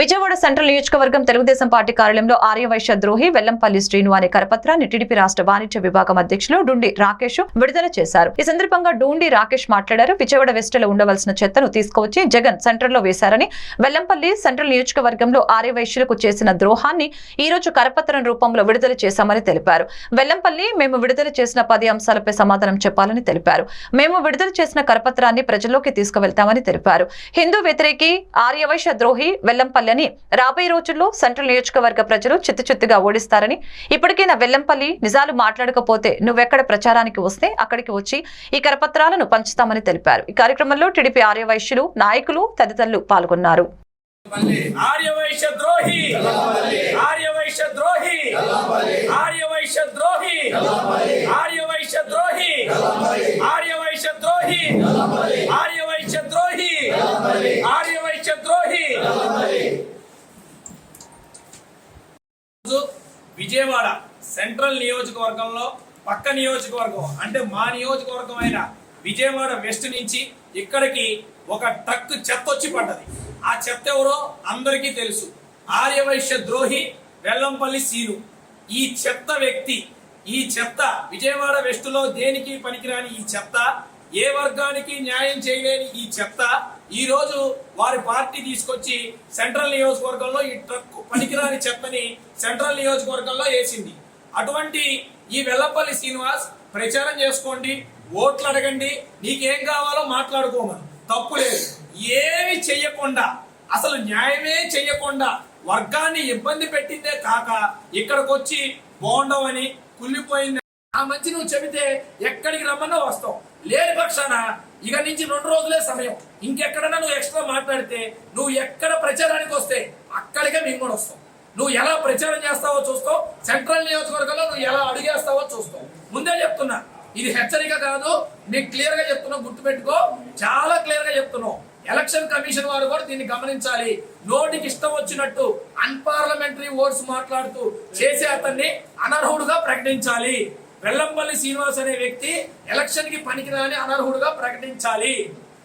Vijayawada central నియోజకవర్గం Telugu Desam party కార్యాలయంలో ఆర్యవైశ్య ద్రోహి వెల్లంపల్లి శ్రీను అనే కరపత్రాన్ని టీడీపీ రాష్ట్ర వాణిజ్య విభాగం అధ్యక్షులు డుండి రాకేష్ విడుదల చేశారు. ఈ సందర్భంగా డూండి రాకేష్ మాట్లాడారు. విజయవాడ వెస్ట్లో ఉండవలసిన చెత్తను తీసుకువచ్చి జగన్ సెంటర్లో వేశారని వెల్లంపల్లి సెంట్రల్ నియోజకవర్గంలో ఆర్యవైశ్యులకు చేసిన ద్రోహాన్ని ఈ రోజు కరపత్రం రూపంలో విడుదల చేశామని తెలిపారు. వెల్లంపల్లి మేము విడుదల చేసిన పది అంశాలపై సమాధానం చెప్పాలని తెలిపారు. మేము విడుదల చేసిన కరపత్రాన్ని ప్రజల్లోకి తీసుకువెళ్తామని తెలిపారు. హిందూ వ్యతిరేకి ఆర్యవైశ్య ద్రోహి వెల్లంపల్లి అని రాబోయే రోజుల్లో సెంట్రల్ నియోజకవర్గ ప్రజలు చిత్తుచిత్తుగా ఓడిస్తారని ఇప్పటికైనా వెల్లంపల్లి నిజాలు మాట్లాడకపోతే నువ్వెక్కడ ప్రచారానికి వస్తే అక్కడికి వచ్చి ఈ కరపత్రాలను పంచుతామని తెలిపారు. ఈ కార్యక్రమంలో టీడీపీ ఆర్యవైశ్యులు నాయకులు తదితరులు పాల్గొన్నారు. ఆర్యవైశ్య ద్రోహి! ఆర్యవైశ్య ద్రోహి! ఆర్యవైశ్య విజయవాడ సెంట్రల్ నియోజకవర్గంలో పక్క నియోజకవర్గం అంటే మా నియోజకవర్గం అయిన విజయవాడ వెస్ట్ నుంచి ఇక్కడికి ఒక ట్రక్ చెత్త వచ్చి పడ్డది. ఆ చెత్త ఎవరో అందరికీ తెలుసు. ఆర్యవైశ్య ద్రోహి వెల్లంపల్లి సీను. ఈ చెత్త వ్యక్తి ఈ చెత్త విజయవాడ వెస్ట్లో దేనికి పనికిరాని ఈ చెత్త? ఏ వర్గానికి న్యాయం చేయలేని ఈ చెత్త ఈ రోజు వారి పార్టీ తీసుకొచ్చి సెంట్రల్ నియోజకవర్గంలో ఈ ట్రక్ పనికిరాని చెత్తని సెంట్రల్ నియోజకవర్గంలో వేసింది. అటువంటి ఈ వెల్లపల్లి శ్రీనివాస్ ప్రచారం చేసుకోండి ఓట్లు అడగండి నీకేం కావాలో మాట్లాడుకోమను తప్పు లేదు. ఏమి చెయ్యకుండా అసలు న్యాయమే చెయ్యకుండా వర్గాన్ని ఇబ్బంది పెట్టిందే కాక ఇక్కడికి వచ్చి బాగుండవని కుళ్ళిపోయింది. ఆ మంచి నువ్వు చెబితే ఎక్కడికి రమ్మన్నా వస్తావు. లేని పక్షాన ఇక నుంచి రెండు రోజులే సమయం. ఇంకెక్కడన్నా నువ్వు ఎక్స్ట్రా మాట్లాడితే నువ్వు ఎక్కడ ప్రచారానికి వస్తే అక్కడికే మేము కూడా వస్తాం. నువ్వు ఎలా ప్రచారం చేస్తావో చూస్తావు సెంట్రల్ నియోజకవర్గంలో నువ్వు ఎలా అడిగేస్తావో చూస్తావు ముందే చెప్తున్నా. ఇది హెచ్చరిక కాదు. నీకు క్లియర్గా చెప్తున్నావు గుర్తుపెట్టుకో. చాలా క్లియర్గా చెప్తున్నావు. ఎలక్షన్ కమిషన్ వారు కూడా దీన్ని గమనించాలి. నోటికి ఇష్టం వచ్చినట్టు అన్పార్లమెంటరీ ఓట్స్ మాట్లాడుతూ చేసే అతన్ని అనర్హుడుగా ప్రకటించాలి. వెల్లంపల్లి శ్రీనివాస్ అనే వ్యక్తి ఎలక్షన్కి పనికిరాని అనర్హుడుగా ప్రకటించాలి.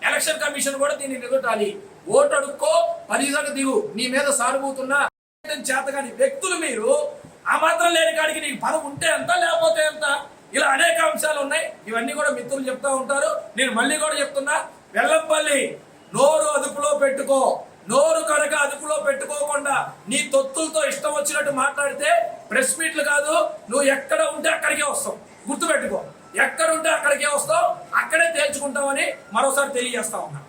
ఎలక్షన్ కమిషన్ కూడా దీన్ని నిలబెట్టాలి. ఓటు అడుక్కో పరిసరకు దిగు. నీ మీద సారుబోతున్న చేతగాని వ్యక్తులు మీరు ఆ మాత్రం లేని కాడికి నీకు పదం ఉంటే ఎంత లేకపోతే ఎంత? ఇలా అనేక అంశాలు ఉన్నాయి. ఇవన్నీ కూడా మిత్రులు చెప్తా ఉంటారు. నేను మళ్ళీ కూడా చెప్తున్నా వెల్లంపల్లి నోరు అదుపులో పెట్టుకో. నోరు కనుక అదుపులో పెట్టుకోకుండా నీ తొత్తులతో ఇష్టం వచ్చినట్టు మాట్లాడితే ప్రెస్ మీట్లు కాదు నువ్వు ఎక్కడ ఉంటే అక్కడికే వస్తావు. గుర్తుపెట్టుకో. ఎక్కడ ఉంటే అక్కడికే వస్తావు అక్కడే తేల్చుకుంటామని మరోసారి తెలియజేస్తా ఉన్నా.